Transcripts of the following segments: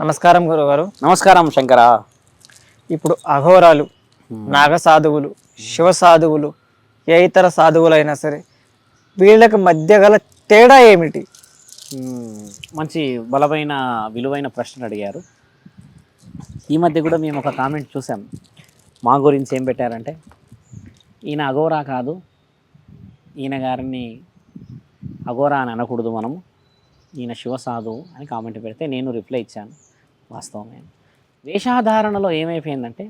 నమస్కారం గురుగారు. నమస్కారం శంకర. ఇప్పుడు అఘోరాలు నాగ సాధువులు శివ సాధువులు ఏ ఇతర సాధువులైనా సరే వీళ్ళకి మధ్య గల తేడా ఏమిటి. మంచి బలమైన విలువైన ప్రశ్న అడిగారు. ఈ మధ్య కూడా మేము ఒక కామెంట్ చూసాం. మా గురించి ఏం పెట్టారంటే ఈయన అఘోరా కాదు ఈయన గారిని అఘోరా అని అనకూడదు మనము ఈయన శివసాధు అని కామెంట్ పెడితే నేను రిప్లై ఇచ్చాను. వాస్తవమే. వేషాధారణలో ఏమైపోయిందంటే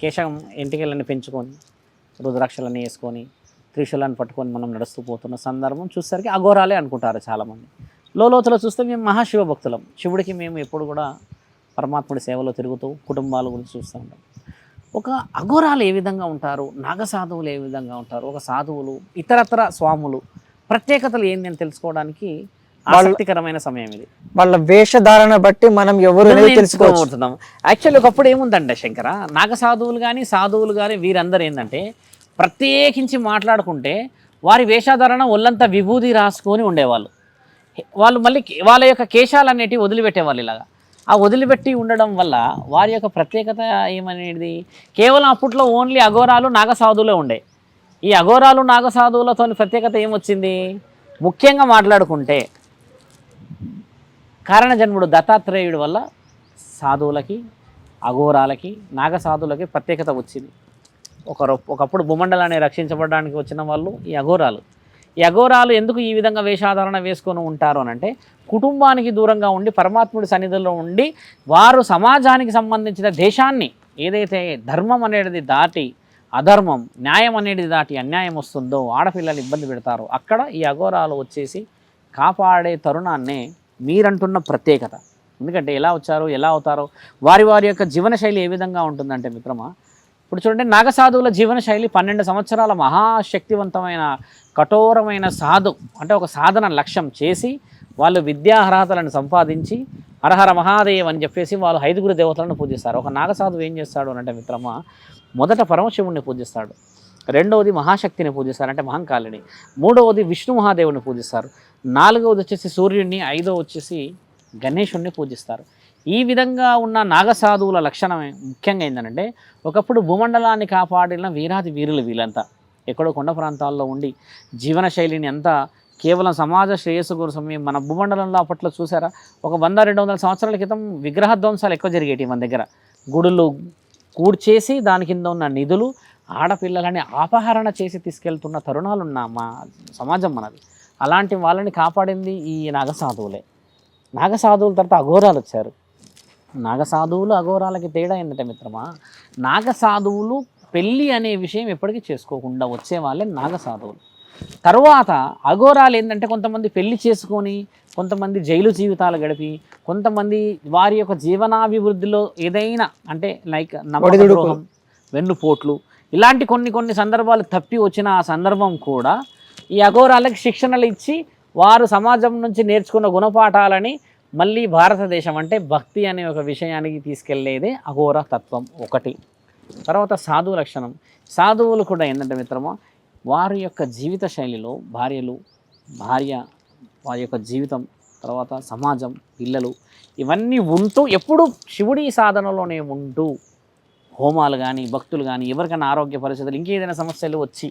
కేశం ఎంటికలను పెంచుకొని రుద్రాక్షలని వేసుకొని త్రిశూలాన్ని పట్టుకొని మనం నడుస్తూ పోతున్న సందర్భం చూసేసరికి అఘోరాలే అనుకుంటారు చాలామంది. లోతులో చూస్తే మేము మహాశివ భక్తులం శివుడికి మేము ఎప్పుడు కూడా పరమాత్ముడి సేవలో తిరుగుతూ కుటుంబాల గురించి చూస్తూ ఉంటాం. ఒక అఘోరాలు ఏ విధంగా ఉంటారు? నాగ సాధువులు ఏ విధంగా ఉంటారు? ఒక సాధువులు ఇతరత్ర స్వాములు ప్రత్యేకతలు ఏంటి అని తెలుసుకోవడానికి ఆసక్తికరమైన సమయం ఇది. వాళ్ళ వేషధారణ బట్టి మనం ఎవరు తెలుసుకోవచ్చు. తెలుసుకోబోతున్నాం యాక్చువల్లీ ఒకప్పుడు ఏముందంటే శంకర? నాగ సాధువులు కానీ సాధువులు కానీ వీరందరూ ఏంటంటే ప్రత్యేకించి మాట్లాడుకుంటే వారి వేషధారణ ఒళ్ళంతా విభూది రాసుకొని ఉండేవాళ్ళు. వాళ్ళు మళ్ళీ వాళ్ళ యొక్క కేశాలు అనేటివి వదిలిపెట్టేవాళ్ళు ఇలాగా. ఆ వదిలిపెట్టి ఉండడం వల్ల వారి యొక్క ప్రత్యేకత ఏమనేది? కేవలం అప్పట్లో ఓన్లీ అఘోరాలు నాగసాధువులే ఉండే. ఈ అఘోరాలు నాగసాధువులతో ప్రత్యేకత ఏమొచ్చింది? ముఖ్యంగా మాట్లాడుకుంటే కారణజన్ముడు దత్తాత్రేయుడి వల్ల సాధువులకి అఘోరాలకి నాగసాధువులకి ప్రత్యేకత వచ్చింది. ఒక ఒకప్పుడు భూమండలాన్ని రక్షించబడడానికి వచ్చిన వాళ్ళు ఈ అఘోరాలు. ఈ అఘోరాలు ఎందుకు ఈ విధంగా వేషాధారణ వేసుకొని ఉంటారు అని అంటే కుటుంబానికి దూరంగా ఉండి పరమాత్ముడి సన్నిధిలో ఉండి వారు సమాజానికి సంబంధించిన దేశాన్ని ఏదైతే ధర్మం అనేది దాటి అధర్మం న్యాయం అనేది దాటి అన్యాయం వస్తుందో ఆడపిల్లలు ఇబ్బంది పెడతారో అక్కడ ఈ అఘోరాలు వచ్చేసి కాపాడే తరుణాన్నే మీరంటున్న ప్రత్యేకత. ఎందుకంటే ఎలా వచ్చారు ఎలా అవుతారో వారి వారి యొక్క జీవనశైలి ఏ విధంగా ఉంటుందంటే మిత్రమా ఇప్పుడు చూడండి నాగసాధువుల జీవనశైలి పన్నెండు సంవత్సరాల మహాశక్తివంతమైన కఠోరమైన సాధు అంటే ఒక సాధన లక్ష్యం చేసి వాళ్ళు విద్యార్హతలను సంపాదించి హరహర మహాదేవ్ అని చెప్పేసి వాళ్ళు ఐదుగురు దేవతలను పూజిస్తారు. ఒక నాగసాధువు ఏం చేస్తాడు అంటే మిత్రమా మొదట పరమశివుణ్ణి పూజిస్తాడు. రెండవది మహాశక్తిని పూజిస్తారు అంటే మహంకాళిని. మూడవది విష్ణు మహాదేవుని పూజిస్తారు. నాలుగవది వచ్చేసి సూర్యుడిని ఐదవ వచ్చేసి గణేశుణ్ణి పూజిస్తారు. ఈ విధంగా ఉన్న నాగసాధువుల లక్షణం ముఖ్యంగా ఏంటంటే ఒకప్పుడు భూమండలాన్ని కాపాడిన వీరాది వీరులు వీళ్ళంతా. ఎక్కడో కొండ ప్రాంతాల్లో ఉండి జీవన శైలిని అంతా కేవలం సమాజ శ్రేయస్సు కోసం మన భూమండలంలో అప్పట్లో చూసారా? ఒక వంద రెండు వందల సంవత్సరాల క్రితం విగ్రహ ధ్వంసాలు ఎక్కువ జరిగేవి మన దగ్గర. గుడులు కూడ్చేసి దాని కింద ఉన్న నిధులు ఆడపిల్లలని అపహరణ చేసి తీసుకెళ్తున్న తరుణాలు ఉన్న మా సమాజం మనది. అలాంటి వాళ్ళని కాపాడింది ఈ నాగసాధువులే. నాగసాధువుల తర్వాత అఘోరాలు వచ్చారు. నాగసాధువులు అఘోరాలకి తేడా ఏంటంటే మిత్రమా నాగసాధువులు పెళ్ళి అనే విషయం ఎప్పటికీ చేసుకోకుండా వచ్చే వాళ్ళే నాగసాధువులు. తర్వాత అఘోరాలు ఏంటంటే కొంతమంది పెళ్ళి చేసుకొని కొంతమంది జైలు జీవితాలు గడిపి కొంతమంది వారి యొక్క జీవనాభివృద్ధిలో ఏదైనా అంటే లైక్ నమ్మకద్రోహం వెన్నుపోట్లు ఇలాంటి కొన్ని కొన్ని సందర్భాలు తప్పి వచ్చిన ఆ సందర్భం కూడా ఈ అఘోరాలకు శిక్షణలు ఇచ్చి వారు సమాజం నుంచి నేర్చుకున్న గుణపాఠాలని మళ్ళీ భారతదేశం అంటే భక్తి అనే ఒక విషయానికి తీసుకెళ్ళేదే అఘోర తత్వం ఒకటి. తర్వాత సాధువు లక్షణం. సాధువులు కూడా ఏంటంటే మిత్రమా వారి యొక్క జీవిత శైలిలో భార్యలు భార్య వారి యొక్క జీవితం తర్వాత సమాజం పిల్లలు ఇవన్నీ ఉంటూ ఎప్పుడూ శివుడి సాధనలోనే ఉంటూ హోమాలు కానీ భక్తులు కానీ ఎవరికైనా ఆరోగ్య పరిస్థితులు ఇంకేదైనా సమస్యలు వచ్చి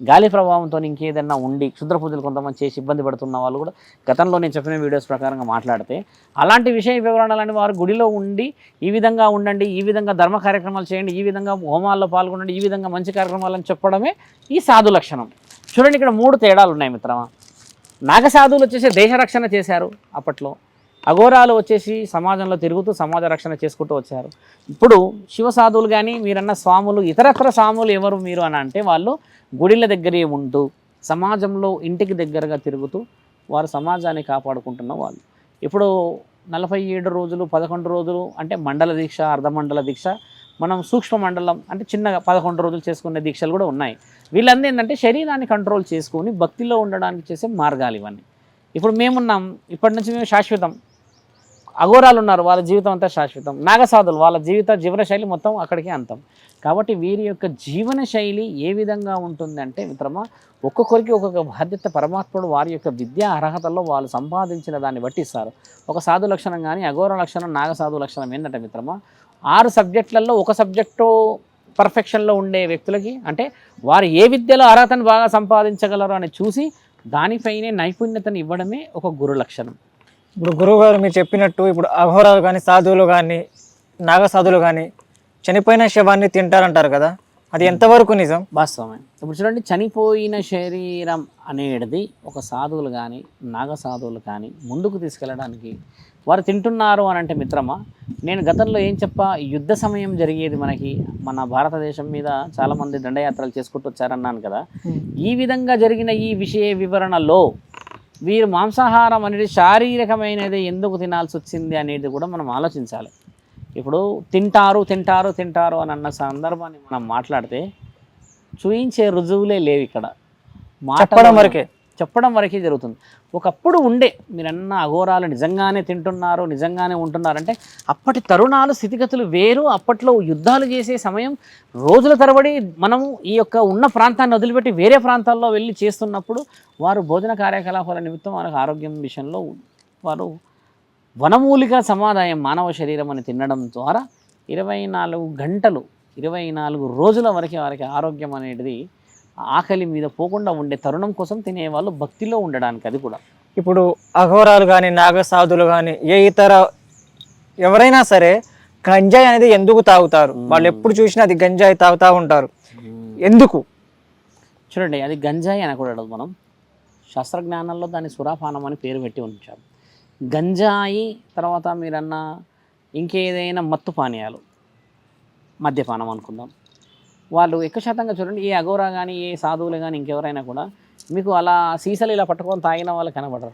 గాలి ప్రభావంతో ఇంకేదైనా ఉండి క్షుద్ర పూజలు కొంతమంది చేసి ఇబ్బంది పడుతున్న వాళ్ళు కూడా గతంలో నేను చెప్పిన వీడియోస్ ప్రకారంగా మాట్లాడితే అలాంటి విషయ వివరణలని వారు గుడిలో ఉండి ఈ విధంగా ఉండండి ఈ విధంగా ధర్మ కార్యక్రమాలు చేయండి ఈ విధంగా హోమాల్లో పాల్గొనండి ఈ విధంగా మంచి కార్యక్రమాలని చెప్పడమే ఈ సాధు లక్షణం. చూడండి ఇక్కడ మూడు తేడాలు ఉన్నాయి మిత్రమా. నాగసాధువులు వచ్చేసి దేశ రక్షణ చేశారు అప్పట్లో. అఘోరాలు వచ్చేసి సమాజంలో తిరుగుతూ సమాజ రక్షణ చేసుకుంటూ వచ్చారు. ఇప్పుడు శివ సాధువులు కానీ మీరన్న స్వాములు ఇతరత్ర స్వాములు ఎవరు మీరు అని అంటే వాళ్ళు గుడిల దగ్గరే ఉంటూ సమాజంలో ఇంటికి దగ్గరగా తిరుగుతూ వారు సమాజాన్ని కాపాడుకుంటున్న వాళ్ళు. ఇప్పుడు నలభై ఏడు రోజులు పదకొండు రోజులు అంటే మండల దీక్ష అర్ధమండల దీక్ష మనం సూక్ష్మ మండలం అంటే చిన్నగా పదకొండు రోజులు చేసుకునే దీక్షలు కూడా ఉన్నాయి. వీళ్ళందరూ ఏంటంటే శరీరాన్ని కంట్రోల్ చేసుకొని భక్తిలో ఉండడానికి చేసే మార్గాలు ఇవన్నీ. ఇప్పుడు మేమున్నాం ఇప్పటి నుంచి మేము శాశ్వతం. అఘోరాలు ఉన్నారు వాళ్ళ జీవితం అంతా శాశ్వతం. నాగసాధులు వాళ్ళ జీవిత జీవన శైలి మొత్తం అక్కడికే అంతం. కాబట్టి వీరి యొక్క జీవన శైలి ఏ విధంగా ఉంటుందంటే మిత్రమా ఒక్కొక్కరికి ఒక్కొక్క బాధ్యత పరమాత్ముడు వారి యొక్క విద్యా అర్హతల్లో వాళ్ళు సంపాదించిన దాన్ని బట్టి ఇస్తారు. ఒక సాధు లక్షణం కానీ అఘోర లక్షణం నాగసాధు లక్షణం ఏంటంటే మిత్రమా ఆరు సబ్జెక్టులలో ఒక సబ్జెక్టు పర్ఫెక్షన్లో ఉండే వ్యక్తులకి అంటే వారు ఏ విద్యలో అర్హతను బాగా సంపాదించగలరు అని చూసి దానిపైనే నైపుణ్యతను ఇవ్వడమే ఒక గురు లక్షణం. ఇప్పుడు గురువు గారు మీరు చెప్పినట్టు ఇప్పుడు అఘోరాలు కానీ సాధువులు కానీ నాగసాధువులు కానీ చనిపోయిన శవాన్ని తింటారంటారు కదా? అది ఎంతవరకు నిజం? వాస్తవమే. ఇప్పుడు చూడండి చనిపోయిన శరీరం అనేది ఒక సాధువులు కానీ నాగ సాధువులు కానీ ముందుకు తీసుకెళ్ళడానికి వారు తింటున్నారు అని అంటే మిత్రమా? నేను గతంలో ఏం చెప్పా? యుద్ధ సమయం జరిగేది మనకి. మన భారతదేశం మీద చాలామంది దండయాత్రలు చేసుకుంటూ వచ్చారన్నాను కదా. ఈ విధంగా జరిగిన ఈ విషయ వివరణలో వీరు మాంసాహారం అనేది శారీరకమైనది ఎందుకు తినాల్సి వచ్చింది అనేది కూడా మనం ఆలోచించాలి. ఇప్పుడు తింటారు తింటారు తింటారు అని అన్న సందర్భాన్ని మనం మాట్లాడితే చూయించే రుజువులే లేవు ఇక్కడ. మాట్లాడడం వరకే. చెప్పడం వరకే జరుగుతుంది. ఒకప్పుడు ఉండే మీరన్న అఘోరాలు నిజంగానే తింటున్నారు నిజంగానే ఉంటున్నారంటే అప్పటి తరుణాలు స్థితిగతులు వేరు. అప్పట్లో యుద్ధాలు చేసే సమయం రోజుల తరబడి మనము ఈ యొక్క ఉన్న ప్రాంతాన్ని వదిలిపెట్టి వేరే ప్రాంతాల్లో వెళ్ళి చేస్తున్నప్పుడు వారు భోజన కార్యకలాపాల నిమిత్తం వారికి ఆరోగ్యం విషయంలో వారు వనమూలిక సమాదాయం మానవ శరీరం అని తినడం ద్వారా ఇరవై నాలుగు గంటలు ఇరవై నాలుగు రోజుల వరకు వారికి ఆరోగ్యం అనేది ఆకలి మీద పోకుండా ఉండే తరుణం కోసం తినేవాళ్ళు భక్తిలో ఉండడానికి అది కూడా. ఇప్పుడు అఘోరాలు కానీ నాగసాధులు కానీ ఏ ఇతర ఎవరైనా సరే గంజాయి అనేది ఎందుకు తాగుతారు? వాళ్ళు ఎప్పుడు చూసినా అది గంజాయి తాగుతూ ఉంటారు. ఎందుకు? చూడండి అది గంజాయి అనకూడదు మనం. శాస్త్రజ్ఞానంలో దాన్ని సురాపానం అని పేరు పెట్టి ఉంచారు. గంజాయి తర్వాత మీరన్న ఇంకేదైనా మత్తు పానీయాలు మద్యపానం అనుకుందాం. వాళ్ళు ఎక్కువ శాతంగా చూడండి ఏ అఘోరా కానీ ఏ సాధువులు కానీ ఇంకెవరైనా కూడా మీకు అలా సీసాలు ఇలా పట్టుకొని తాగిన వాళ్ళు కనబడరు.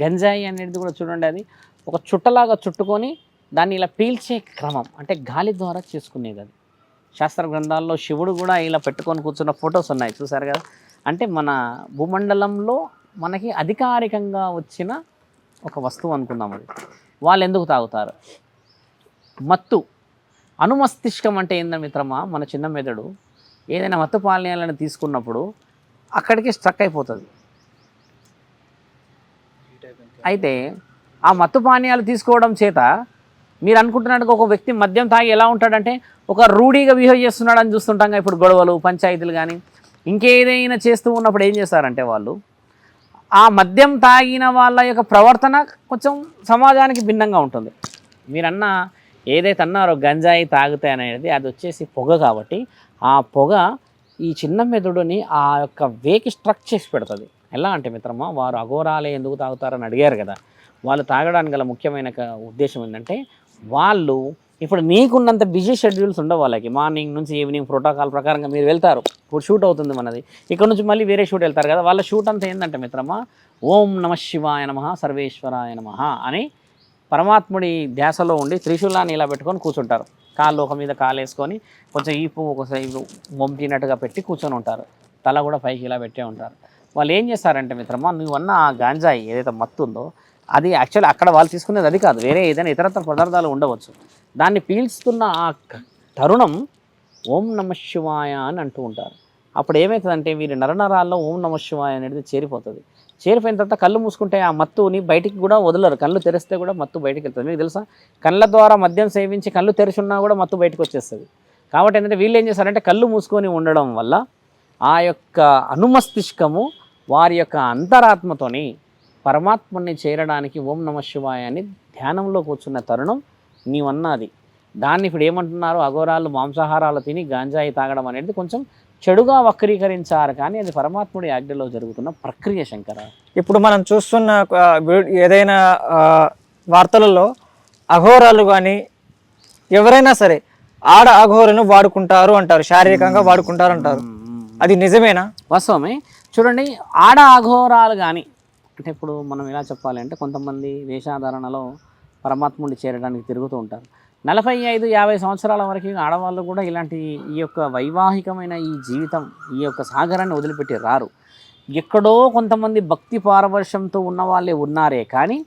గంజాయి అనేది కూడా చూడండి అది ఒక చుట్టలాగా చుట్టుకొని దాన్ని ఇలా పీల్చే క్రమం అంటే గాలి ద్వారా చేసుకునేది అది. శాస్త్ర గ్రంథాల్లో శివుడు కూడా ఇలా పెట్టుకొని కూర్చున్న ఫొటోస్ ఉన్నాయి చూసారు కదా? అంటే మన భూమండలంలో మనకి అధికారికంగా వచ్చిన ఒక వస్తువు అనుకుందాం అది. వాళ్ళు ఎందుకు తాగుతారు? మత్తు. అనుమస్తిష్కం అంటే ఏందని మిత్రమా? మన చిన్న మెదడు ఏదైనా మత్తు పానీయాలను తీసుకున్నప్పుడు అక్కడికి స్ట్రక్ అయిపోతుంది. అయితే ఆ మత్తు పానీయాలు తీసుకోవడం చేత మీరు అనుకుంటున్నట్టుగా ఒక వ్యక్తి మద్యం తాగి ఎలా ఉంటాడంటే ఒక రూఢీగా బిహేవ్ చేస్తున్నాడని చూస్తుంటాం ఇప్పుడు గొడవలు పంచాయతీలు కానీ ఇంకేదైనా చేస్తూ ఉన్నప్పుడు ఏం చేస్తారంటే వాళ్ళు ఆ మద్యం తాగిన వాళ్ళ యొక్క ప్రవర్తన కొంచెం సమాజానికి భిన్నంగా ఉంటుంది. మీరన్నా ఏదైతే అన్నారో గంజాయి తాగితే అనేది అది వచ్చేసి పొగ కాబట్టి ఆ పొగ ఈ చిన్న మెదడుని ఆ యొక్క వేకి స్ట్రక్ చేసి పెడుతుంది. ఎలా అంటే మిత్రమా వారు అఘోరాలే ఎందుకు తాగుతారని అడిగారు కదా. వాళ్ళు తాగడానికి గల ముఖ్యమైన ఉద్దేశం ఏంటంటే వాళ్ళు ఇప్పుడు మీకున్నంత బిజీ షెడ్యూల్స్ ఉండవు వాళ్ళకి. మార్నింగ్ నుంచి ఈవినింగ్ ప్రోటోకాల్ ప్రకారంగా మీరు వెళ్తారు. ఇప్పుడు షూట్ అవుతుంది మనది. ఇక్కడ నుంచి మళ్ళీ వేరే షూట్ వెళ్తారు కదా. వాళ్ళ షూట్ అంతా ఏంటంటే మిత్రమా ఓం నమ శివాయ నమ సర్వేశ్వరాయ నమ అని పరమాత్ముడి ధ్యాసలో ఉండి త్రిశూలాన్ని ఇలా పెట్టుకొని కూర్చుంటారు. కాళ్ళు ఒక మీద కాలు వేసుకొని కొంచెం ఈపు ఒక మొంపినట్టుగా పెట్టి కూర్చొని ఉంటారు. తల కూడా పైకి ఇలా పెట్టే ఉంటారు. వాళ్ళు ఏం చేస్తారంటే మిత్రమా నువ్వు అన్న ఆ గాంజాయి ఏదైతే మత్తు ఉందో అది యాక్చువల్లీ అక్కడ వాళ్ళు తీసుకునేది అది కాదు. వేరే ఏదైనా ఇతరత్ర పదార్థాలు ఉండవచ్చు. దాన్ని పీల్చుతున్న ఆ తరుణం ఓం నమ శివాయ అని అంటూ ఉంటారు. అప్పుడు ఏమవుతుందంటే వీరి నరనరాల్లో ఓం నమ శివాయ అనేది చేరిపోతుంది. చేరిపోయిన తర్వాత కళ్ళు మూసుకుంటే ఆ మత్తుని బయటికి కూడా వదలరు. కళ్ళు తెరిస్తే కూడా మత్తు బయటికి వెళ్తుంది. మీకు తెలుసా? కళ్ళ ద్వారా మద్యం సేవించి కళ్ళు తెరిచి ఉన్నా కూడా మత్తు బయటకు వచ్చేస్తుంది. కాబట్టి ఏంటంటే వీళ్ళు ఏం చేస్తారంటే కళ్ళు మూసుకొని ఉండడం వల్ల ఆ యొక్క అనుమస్తిష్కము వారి యొక్క అంతరాత్మతోని పరమాత్మని చేరడానికి ఓం నమ శివాయ అని ధ్యానంలో కూర్చున్న తరుణం నీవన్నది. దాన్ని ఇప్పుడు ఏమంటున్నారు? అఘోరాలు మాంసాహారాలు తిని గాంజాయి తాగడం అనేది కొంచెం చెడుగా వక్రీకరించారు కానీ అది పరమాత్ముడి ఆజ్ఞలో జరుగుతున్న ప్రక్రియ శంకర. ఇప్పుడు మనం చూస్తున్న ఏదైనా వార్తలలో అఘోరాలు కానీ ఎవరైనా సరే ఆడ అఘోరను వాడుకుంటారు అంటారు శారీరకంగా వాడుకుంటారు అంటారు అది నిజమేనా? వాస్తవమే. చూడండి ఆడ అఘోరాలు కానీ అంటే ఇప్పుడు మనం ఎలా చెప్పాలి అంటే కొంతమంది వేషాధారణలో పరమాత్ముడిని చేరడానికి తిరుగుతూ ఉంటారు. నలభై ఐదు యాభై సంవత్సరాల వరకు ఆడవాళ్ళు కూడా ఇలాంటి ఈ యొక్క వైవాహికమైన ఈ జీవితం ఈ యొక్క సాగరాన్ని వదిలిపెట్టి రారు. ఎక్కడో కొంతమంది భక్తి పారవర్షంతో ఉన్న వాళ్ళే ఉన్నారే కానీ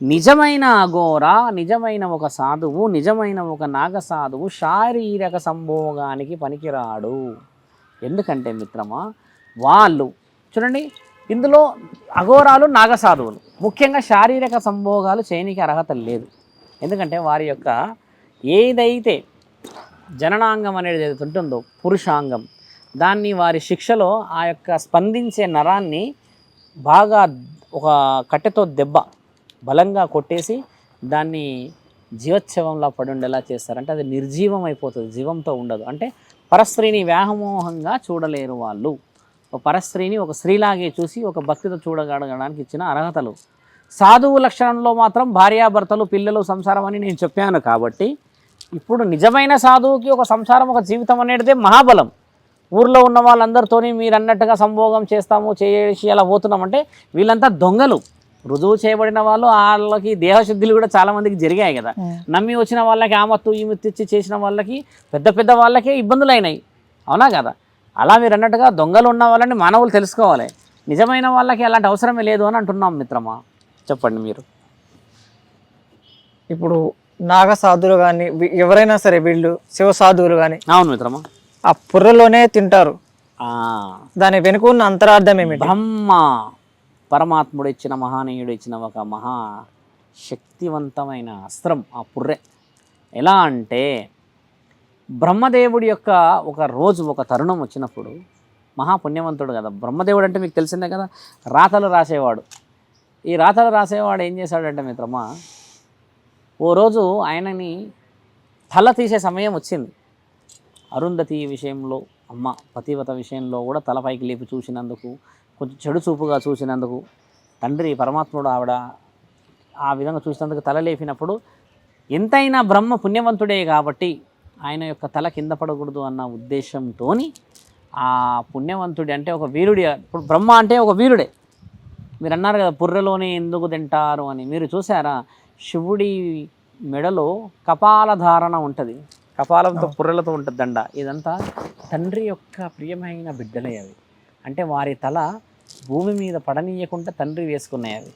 నిజమైన అఘోర నిజమైన ఒక సాధువు నిజమైన ఒక నాగ సాధువు శారీరక సంభోగానికి పనికిరాడు. ఎందుకంటే మిత్రమా వాళ్ళు చూడండి ఇందులో అఘోరాలు నాగ సాధువులు. ముఖ్యంగా శారీరక సంభోగాలు చేయనికి అర్హత లేదు. ఎందుకంటే వారి యొక్క ఏదైతే జననాంగం అనేది ఏదైతే ఉంటుందో పురుషాంగం దాన్ని వారి శిక్షలో ఆ యొక్క స్పందించే నరాన్ని బాగా ఒక కట్టెతో దెబ్బ బలంగా కొట్టేసి దాన్ని జీవోత్సవంలా పడి ఉండేలా చేస్తారంటే అది నిర్జీవం అయిపోతుంది జీవంతో ఉండదు. అంటే పరస్త్రీని వ్యామోహంగా చూడలేరు వాళ్ళు. ఒక పరస్త్రీని ఒక స్త్రీలాగే చూసి ఒక భక్తితో చూడగలగడానికి ఇచ్చిన అర్హతలు. సాధువు లక్షణంలో మాత్రం భార్యాభర్తలు పిల్లలు సంసారం అని నేను చెప్పాను కాబట్టి ఇప్పుడు నిజమైన సాధువుకి ఒక సంసారం ఒక జీవితం అనేటిదే మహాబలం. ఊర్లో ఉన్న వాళ్ళందరితోని మీరు అన్నట్టుగా సంభోగం చేస్తాము చేసి అలా పోతున్నామంటే వీళ్ళంతా దొంగలు. రుజువు చేయబడిన వాళ్ళు వాళ్ళకి దేహశుద్ధులు కూడా చాలా మందికి జరిగాయి కదా. నమ్మి వచ్చిన వాళ్ళకి ఆమత్తు ఈమెత్తు ఇచ్చి చేసిన వాళ్ళకి పెద్ద పెద్ద వాళ్ళకే ఇబ్బందులు అయినాయి అవునా కదా? అలా మీరు అన్నట్టుగా దొంగలు ఉన్న వాళ్ళని మానవులు తెలుసుకోవాలి. నిజమైన వాళ్ళకి అలాంటి అవసరమే లేదు అని అంటున్నాం మిత్రమా? చెప్పండి మీరు. ఇప్పుడు నాగ సాధువులు కానీ ఎవరైనా సరే వీళ్ళు శివ సాధువులు కానీ అవును మిత్రమా. ఆ పుర్రలోనే తింటారు. ఆ, దాని వెనుక ఉన్న అంతరార్థం ఏమిటి? బ్రహ్మ పరమాత్ముడు ఇచ్చిన మహానీయుడు ఇచ్చిన ఒక మహా శక్తివంతమైన అస్త్రం ఆ పుర్రె. ఎలా అంటే బ్రహ్మదేవుడి యొక్క ఒక రోజు ఒక తరుణం వచ్చినప్పుడు మహాపుణ్యవంతుడు కదా. బ్రహ్మదేవుడు అంటే మీకు తెలిసిందే కదా రాతలు రాసేవాడు. ఈ రాతలు రాసేవాడు ఏం చేశాడంటే మిత్రమా ఓ రోజు ఆయనని తల తీసే సమయం వచ్చింది. అరుంధతి విషయంలో అమ్మ పతివత విషయంలో కూడా తలపైకి లేపి చూసినందుకు కొంచెం చెడు చూపుగా చూసినందుకు తండ్రి పరమాత్ముడు ఆవిడ ఆ విధంగా చూసినందుకు తల లేపినప్పుడు ఎంతైనా బ్రహ్మ పుణ్యవంతుడే కాబట్టి ఆయన యొక్క తల కింద పడకూడదు అన్న ఉద్దేశంతో ఆ పుణ్యవంతుడి అంటే ఒక వీరుడి ఇప్పుడు బ్రహ్మ అంటే ఒక వీరుడే. మీరు అన్నారు కదా పుర్రెలోనే ఎందుకు తింటారు అని. మీరు చూసారా? శివుడి మెడలో కపాల ధారణ ఉంటుంది. కపాలంతో పుర్రెలతో ఉంటుంది దండ. ఇదంతా తండ్రి యొక్క ప్రియమైన బిడ్డలే అవి. అంటే వారి తల భూమి మీద పడనీయకుండా తండ్రి వేసుకున్నాయి అవి.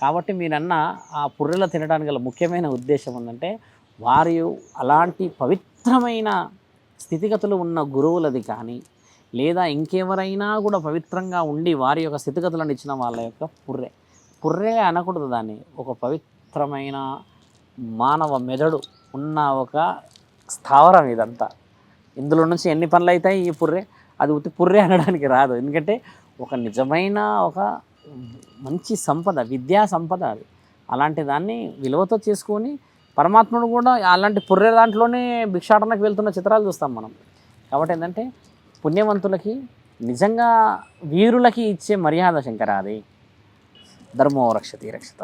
కాబట్టి మీరన్న ఆ పుర్రెల తినడానికి గల ముఖ్యమైన ఉద్దేశం ఉందంటే వారి అలాంటి పవిత్రమైన స్థితిగతులు ఉన్న గురువులది కానీ లేదా ఇంకెవరైనా కూడా పవిత్రంగా ఉండి వారి యొక్క స్థితిగతులను ఇచ్చిన వాళ్ళ యొక్క పుర్రె. పుర్రె అనకూడదు దాన్ని. ఒక పవిత్రమైన మానవ మెదడు ఉన్న ఒక స్థావరం ఇదంతా. ఇందులో నుంచి ఎన్ని పనులు అవుతాయి ఈ పుర్రె? అది ఉత్తి పుర్రె అనడానికి రాదు. ఎందుకంటే ఒక నిజమైన ఒక మంచి సంపద విద్యా సంపద అది. అలాంటి దాన్ని విలువతో చేసుకొని పరమాత్ముడు కూడా అలాంటి పుర్రె దాంట్లోనే భిక్షాటనకు వెళ్తున్న చిత్రాలు చూస్తాం మనం. కాబట్టి ఏంటంటే పుణ్యవంతులకి నిజంగా వీరులకి ఇచ్చే మర్యాద శంకరాది. ధర్మో రక్షతి రక్షత.